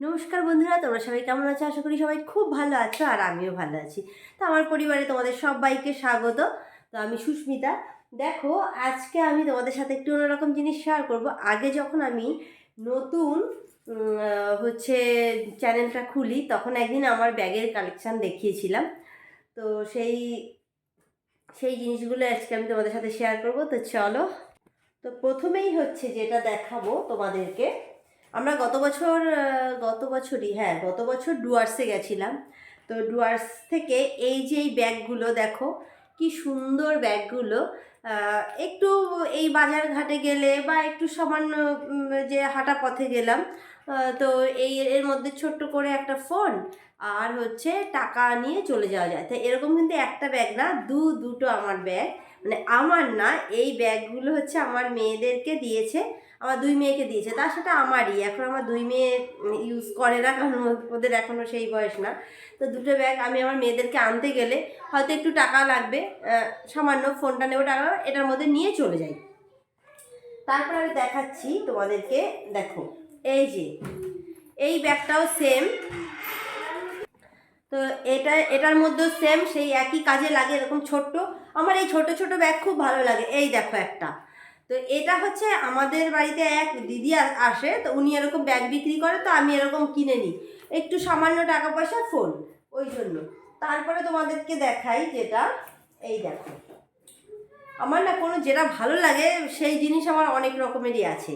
নমস্কার বন্ধুরা, তোমরা সবাই কেমন আছো? আশা করি সবাই খুব ভালো আছো আর আমিও ভালো আছি। তো আমার পরিবারে তোমাদের সবাইকে স্বাগত। তো আমি সুস্মিতা। দেখো, আজকে আমি তোমাদের সাথে একটু অন্যরকম জিনিস শেয়ার করব। আগে যখন আমি নতুন হচ্ছে চ্যানেলটা খুলি, তখন একদিন আমার ব্যাগের কালেকশান দেখিয়েছিলাম। তো সেই সেই জিনিসগুলো আজকে আমি তোমাদের সাথে শেয়ার করব। তো চলো, তো প্রথমেই হচ্ছে যেটা দেখাবো তোমাদেরকে আমরা গত বছর গত বছরই হ্যাঁ গত বছর ডুয়ার্সে গেছিলাম। তো ডুয়ার্স থেকে এই যে এই ব্যাগগুলো দেখো, কি সুন্দর ব্যাগগুলো। একটু এই বাজার ঘাটে গেলে বা একটু সামান্য যে হাঁটা পথে গেলাম তো এই এর মধ্যে ছোট্ট করে একটা ফোন আর হচ্ছে টাকা নিয়ে চলে যাওয়া যায়। তো এরকম কিন্তু একটা ব্যাগ না, দু, দুটো আমার ব্যাগ। মানে আমার না, এই ব্যাগগুলো হচ্ছে আমার মেয়েদেরকে দিয়েছে। আমার দুই মেয়েকে দিয়েছে। তার সেটা আমারই। এখন আমার দুই মেয়ে ইউজ করে না, কারণ ওদের এখনও সেই বয়স না। তো দুটো ব্যাগ আমি আমার মেয়েদেরকে আনতে গেলে হয়তো একটু টাকা লাগবে সামান্য ফোনটা নেব টাকা, এটার মধ্যে নিয়ে চলে যাই। তারপর আমি দেখাচ্ছি তোমাদেরকে, দেখো, এই যে, এই ব্যাগটাও সেম তো এটা, এটার মধ্যেও সেম সেই একই কাজে লাগে এরকম ছোট্ট। আমার এই ছোট ছোট ব্যাগ খুব ভালো লাগে। এই দেখো একটা। তো এটা হচ্ছে আমাদের বাড়িতে এক দিদি আসে, তো উনি এরকম ব্যাগ বিক্রি করে, তো আমি এরকম কিনে নিই। একটু সামান্য টাকা পয়সা ফোন ওই জন্য। তারপরে তোমাদেরকে দেখাই যেটা, এই দেখো। আমার না কোনো যেটা ভালো লাগে, সেই জিনিস আমার অনেক রকমেরই আছে।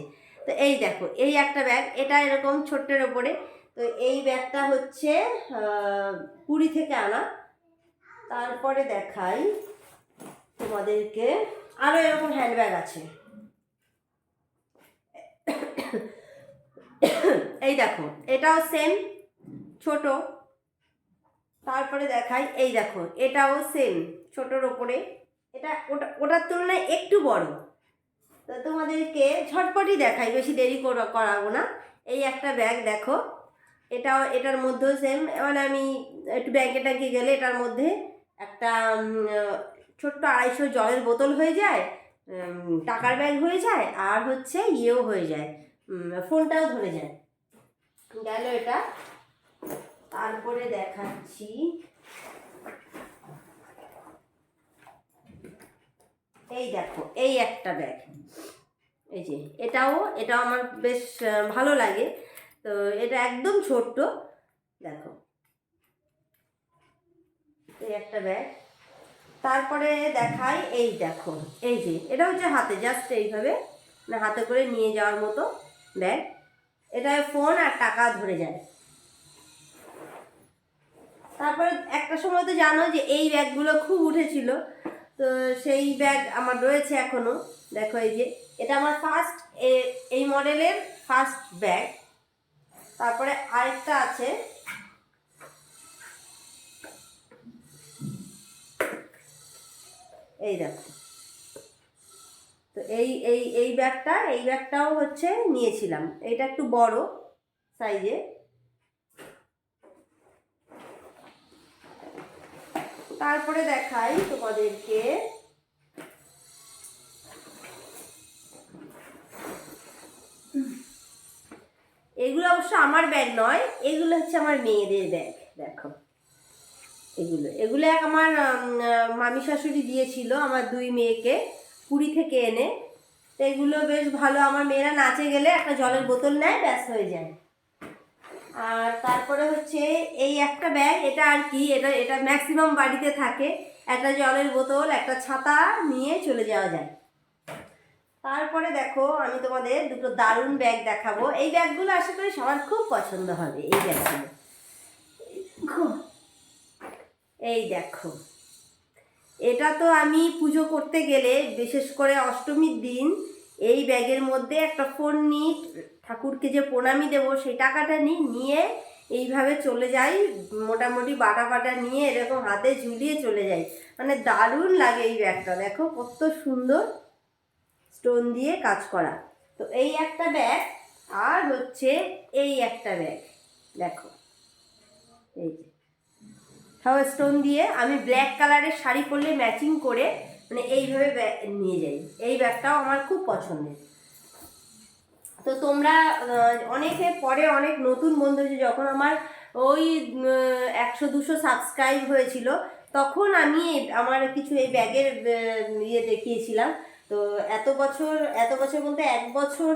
তো এই দেখো, এই একটা ব্যাগ, এটা এরকম ছোট্টের ওপরে। তো এই ব্যাগটা হচ্ছে পুরী থেকে আনা। তারপরে দেখাই তোমাদেরকে আরও এরকম হ্যান্ডব্যাগ আছে। এই দেখো, এটাও সেম ছোট। তারপরে দেখাই, এই দেখো, এটাও সেম ছোটোর ওপরে। এটা, ওটা, ওটার তুলনায় একটু বড়। তো তোমাদেরকে ঝটপটই দেখাই, বেশি দেরি করা- করাবো না। এই একটা ব্যাগ দেখো, এটাও, এটার মধ্যেও সেম মানে আমি একটু ব্যাংকে ট্যাঙ্কে গেলে এটার মধ্যে একটা ছোট্ট আড়াইশো জলের বোতল হয়ে যায় টাকার ব্যাগ হয়ে যায়, আর হচ্ছে ইয়েও হয়ে যায়। ফোনটাও ধরে যায়। গেল এটা। তারপরে দেখাচ্ছি। এই দেখো, এই একটা ব্যাগ। এই যে, এটাও এটাও আমার বেশ ভালো লাগে। তো এটা একদম ছোট্ট। দেখো। এই একটা ব্যাগ। তারপরে দেখাই, এই দেখো। এই যে, এটা হচ্ছে হাতে, জাস্ট এইভাবে। মানে হাতে করে নিয়ে যাওয়ার মতো। ব্যাগ এটা ফোন আর টাকা ধরে যায়। তারপরে একটা সময় তো জানো যে এই ব্যাগগুলো খুব উঠেছিল, তো সেই ব্যাগ আমার রয়েছে এখনও। দেখো এই যে, এটা আমার ফার্স্ট এই মডেলের ফার্স্ট ব্যাগ তারপরে আরেকটা আছে। এই দেখো। তো এই এই এই ব্যাগটা, এই ব্যাগটাও হচ্ছে নিয়েছিলাম। এটা একটু বড় সাইজে। তারপরে দেখাই তোমাদেরকে। এগুলো অবশ্য আমার ব্যাগ নয়, এগুলো হচ্ছে আমার মেয়েদের ব্যাগ, দেখো। এগুলো এগুলো এক আমার মামি শাশুড়ি দিয়েছিল আমার দুই মেয়েকে। পুরী থেকে এনে, তো এগুলো বেশ ভালো। আমার মেয়েরা নাচে গেলে একটা জলের বোতল নেয়, ব্যাস হয়ে যায়। আর তারপরে হচ্ছে এই একটা ব্যাগ, এটা আর কি, এটা এটা ম্যাক্সিমাম বাড়িতে থাকে। একটা জলের বোতল, একটা ছাতা নিয়ে চলে যাওয়া যায়। তারপরে দেখো, আমি তোমাদের দুটো দারুণ ব্যাগ দেখাবো। এই ব্যাগগুলো আশা করি সবার খুব পছন্দ হবে, এই ব্যাগগুলো। এই দেখো। এটা তো আমি পুজো করতে গেলে, বিশেষ করে অষ্টমীর দিন, এই ব্যাগের মধ্যে একটা ফোন নিই ঠাকুরকে যে প্রণামী দেবো সেই টাকাটা নিই নিয়ে এইভাবে চলে যাই, মোটামুটি বাটা বাটা নিয়ে এরকম হাতে ঝুলিয়ে চলে যাই। মানে দারুণ লাগে এই ব্যাগটা, দেখো কত সুন্দর স্টোন দিয়ে কাজ করা। তো এই একটা ব্যাগ, আর হচ্ছে এই একটা ব্যাগ, দেখো। এই যে। সব স্টোন দিয়ে আমি ব্ল্যাক কালারের শাড়ি পরলে ম্যাচিং করে মানে এইভাবে নিয়ে যাই। এই ব্যাগটাও আমার খুব পছন্দের। তো তোমরা অনেকে পরে অনেক নতুন বন্ধু হয়েছে, যখন আমার ওই একশো দুশো সাবস্ক্রাইব হয়েছিল, তখন আমি আমার কিছু এই ব্যাগের ইয়ে দেখিয়েছিলাম। তো এত বছর এত বছর বলতে এক বছর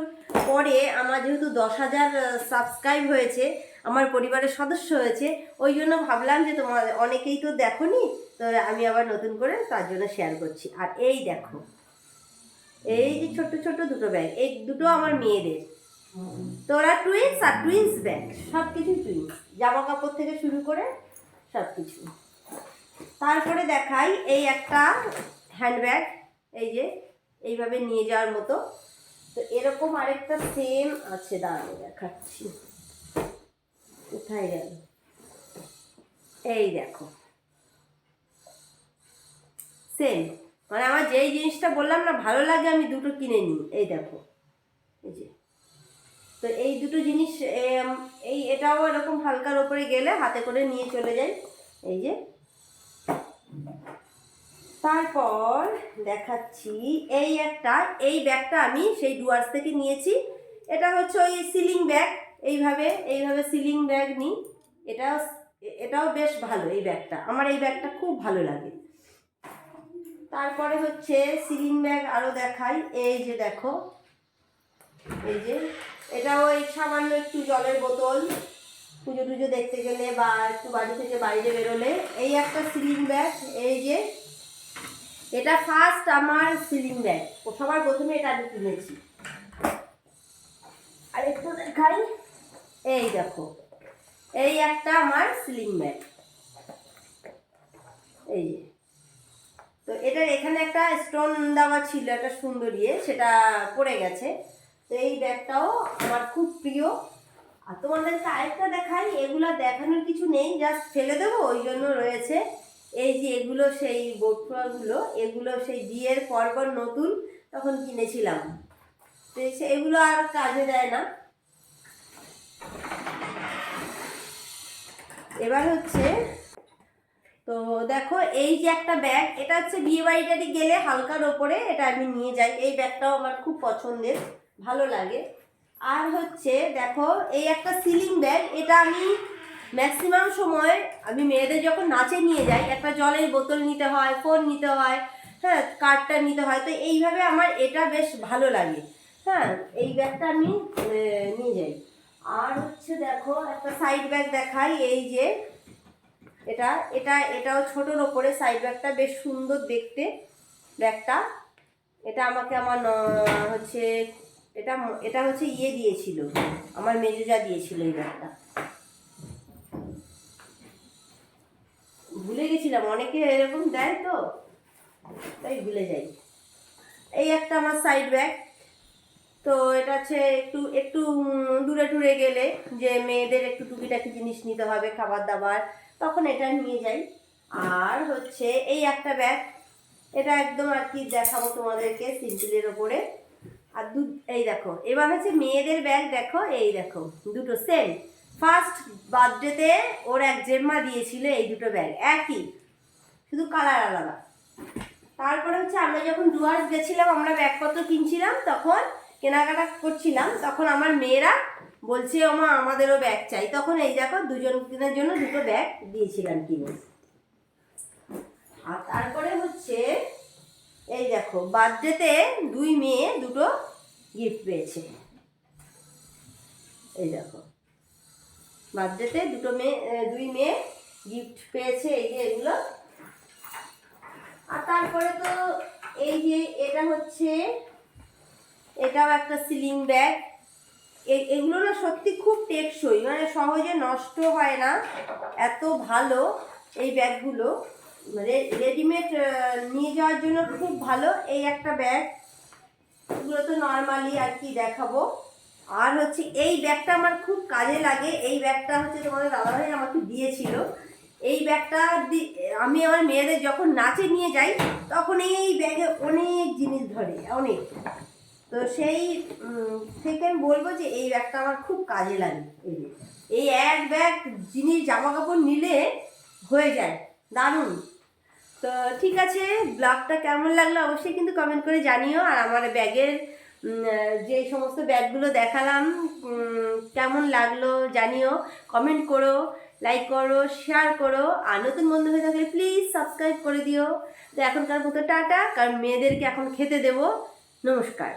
পরে আমার যেহেতু দশ হাজার সাবস্ক্রাইব হয়েছে, আমার পরিবারের সদস্য হয়েছে, ওই জন্য ভাবলাম যে তোমার অনেকেই তো দেখোনি, তো আমি আবার নতুন করে তার জন্য শেয়ার করছি। আর এই দেখো, এই যে ছোট ছোট দুটো ব্যাগ এই দুটো আমার মেয়েদের। তোরা টুইন্স আর টুইন্স ব্যাগ সব কিছু টুইন্স জামা কাপড় থেকে শুরু করে সব কিছু তারপরে দেখাই এই একটা হ্যান্ডব্যাগ এই যে, এইভাবে নিয়ে যাওয়ার মতো। তো এরকম আরেকটা সেম আছে দাঁড়ানো দেখাচ্ছি। কোথায় গেল? এই দেখো। সেম মানে আমার যেই জিনিসটা বললাম না, ভালো লাগে আমি দুটো কিনে নিই। এই দেখো। এই যে। তো এই দুটো জিনিস এই এটাও এরকম হালকার ওপরে গেলে হাতে করে নিয়ে চলে যাই। এই যে। তারপর দেখাচ্ছি এই একটা, এই ব্যাগটা আমি সেই ডুয়ার্স থেকে নিয়েছি। এটা হচ্ছে ওই সিলিং ব্যাগ, এইভাবে এইভাবে সিলিং ব্যাগ নিই। এটাও এটাও বেশ ভালো এই ব্যাগটা, আমার এই ব্যাগটা খুব ভালো লাগে। তারপরে হচ্ছে সিলিং ব্যাগ আরও দেখাই, এই যে দেখো, এই যে এটা ওই সামান্য একটু জলের বোতল, পুজো টুজো দেখতে গেলে বা একটু বাড়ি থেকে বাইরে বেরোলে। এই একটা সিলিং ব্যাগ, এই যে এটা ফার্স্ট আমার সিলিং ব্যাগ সবার প্রথমে এটা আমি কিনেছি। আর একটু দেখাই। এই দেখো। এই একটা আমার সিলিং ব্যাগ এই তো এটার এখানে একটা স্টোন দেওয়া ছিল, একটা সুন্দরিয়ে সেটা পড়ে গেছে। তো এই ব্যাগটাও আমার খুব প্রিয়। আর তোমাদেরকে আরেকটা দেখাই। এগুলো দেখানোর কিছু নেই জাস্ট ফেলে দেবো, ওই জন্য রয়েছে। এই যে এগুলো সেই বোটগুলো এগুলো সেই বিয়ের পরপর নতুন তখন কিনেছিলাম। তো এগুলো আর কাজে দেয় না। এবার হচ্ছে, তো দেখো এই যে একটা ব্যাগ এটা হচ্ছে বিয়ে বাড়িটারি গেলে হালকার ওপরে এটা আমি নিয়ে যাই। এই ব্যাগটাও আমার খুব পছন্দের, ভালো লাগে। আর হচ্ছে দেখো, এই একটা সিলিং ব্যাগ এটা আমি ম্যাক্সিমাম সময় আমি মেয়েদের যখন নাচে নিয়ে যাই একটা জলের বোতল নিতে হয় ফোন নিতে হয় হ্যাঁ কার্ডটা নিতে হয়, তো এইভাবে আমার এটা বেশ ভালো লাগে। হ্যাঁ এই ব্যাগটা আমি নিয়ে যাই। আর হচ্ছে দেখো, একটা সাইড ব্যাগ দেখাই, এই যে, এটা এটা, এটাও ছোটোর ওপরে সাইড ব্যাগটা বেশ সুন্দর দেখতে, ব্যাগটা। এটা আমাকে আমার হচ্ছে, এটা এটা হচ্ছে ইয়ে দিয়েছিল, আমার মেজুজা দিয়েছিল এই ব্যাগটা। ভুলে অনেকে এরকম দেয় তো। তাই ভুলে যাই। এই একটা আমার সাইড ব্যাগ তো এটা হচ্ছে একটু একটু দূরে টুরে গেলে যে মেয়েদের একটু টুকিটাকি জিনিস নিতে হবে, খাবার দাবার, তখন এটা নিয়ে যাই। আর হচ্ছে এই একটা ব্যাগ এটা একদম আর কি দেখাবো তোমাদেরকে সিম্পলের ওপরে। আর দু, এই দেখো, এবার হচ্ছে মেয়েদের ব্যাগ দেখো, এই দেখো, দুটো সেম ফার্স্ট বার্থডেতে ওর এক জেম্মা দিয়েছিল এই দুটো ব্যাগ একই। শুধু কালার আলাদা। তারপরে হচ্ছে আমরা যখন ডুয়ার্স গেছিলাম, আমরা ব্যাগপত্র কিনছিলাম, তখন কেনাকাটা করছিলাম, তখন আমার মেয়েরা বলছে ওমা আমাদেরও ব্যাগ চাই। তখন এই দেখো, দুজন দিনের জন্য দুটো ব্যাগ দিয়েছিলাম কিনে। আর তারপরে হচ্ছে, এই দেখো, বার্থডেতে দুই মেয়ে দুটো গিফট পেয়েছে। এই দেখো, বার্থডেতে দুটো মেয়ে, দুই মেয়ে গিফট পেয়েছে, এই যে এগুলো। আর তারপরে তো এই যে এটা হচ্ছে, এটাও একটা সিলিং ব্যাগ। এগুলো না সত্যি খুব টেকসই মানে সহজে নষ্ট হয় না, এত ভালো এই ব্যাগগুলো। মানে রেডিমেড নিয়ে যাওয়ার জন্য খুব ভালো এই একটা ব্যাগ। এগুলো তো নর্মালি আর কি দেখাবো। আর হচ্ছে এই ব্যাগটা আমার খুব কাজে লাগে। এই ব্যাগটা হচ্ছে তোমাদের দাদাভাই আমাকে দিয়েছিল। এই ব্যাগটা আমি আমার মেয়েদের যখন নাচে নিয়ে যাই, তখন এই ব্যাগে অনেক জিনিস ধরে, অনেক। তো সেই থেকে আমি বলব যে এই ব্যাগটা আমার খুব কাজে লাগে। এই। এই এক ব্যাগ জিনিস জামা কাপড় নিলে হয়ে যায়, দারুণ। তো ঠিক আছে, ব্লগটা কেমন লাগল অবশ্যই কিন্তু কমেন্ট করে জানিও, আর আমার ব্যাগের যে সমস্ত ব্যাগগুলো দেখালাম কেমন লাগল জানিও কমেন্ট করো। লাইক করো শেয়ার করো, আর নতুন বন্ধু হয়ে থাকলে প্লিজ সাবস্ক্রাইব করে দিও তো এখনকার মতো টাটা, কারণ মেয়েদেরকে এখন খেতে দেবো নমস্কার.